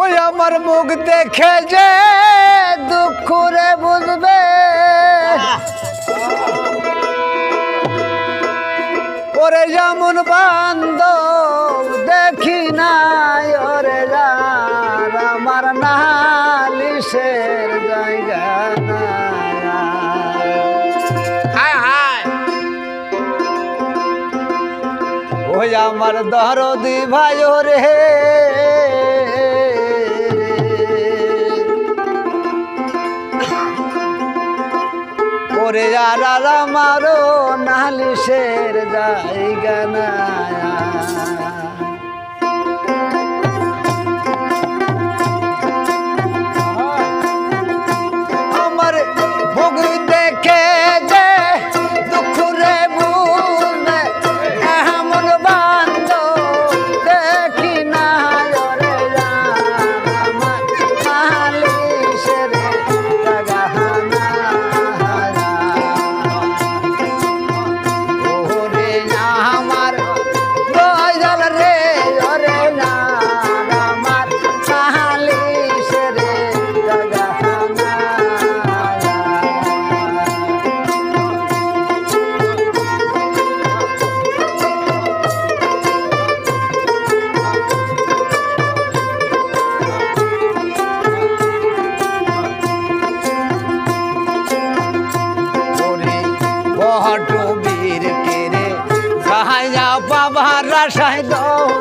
ওই আমার মুখ দেখে যে দুঃখ রে বুঝবে। ওরে যেমন বান্ধব দেখি নাই, ওরে আমার নালিশের জায়গা। আমার দরদি ভাই রে ওরে আর আমারও নালিশের জায়গা না মালিশের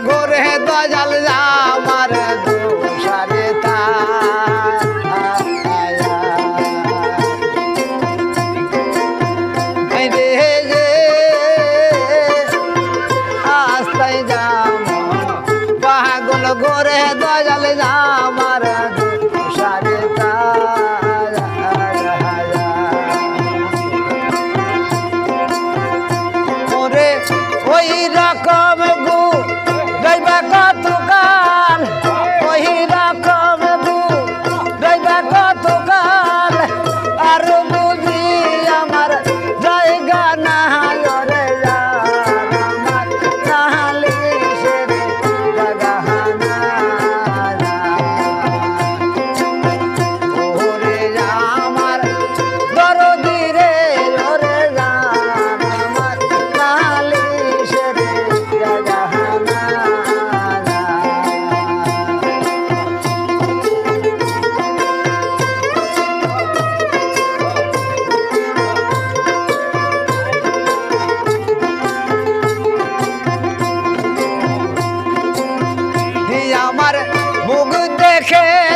ঘরে দয়াল যা রেখে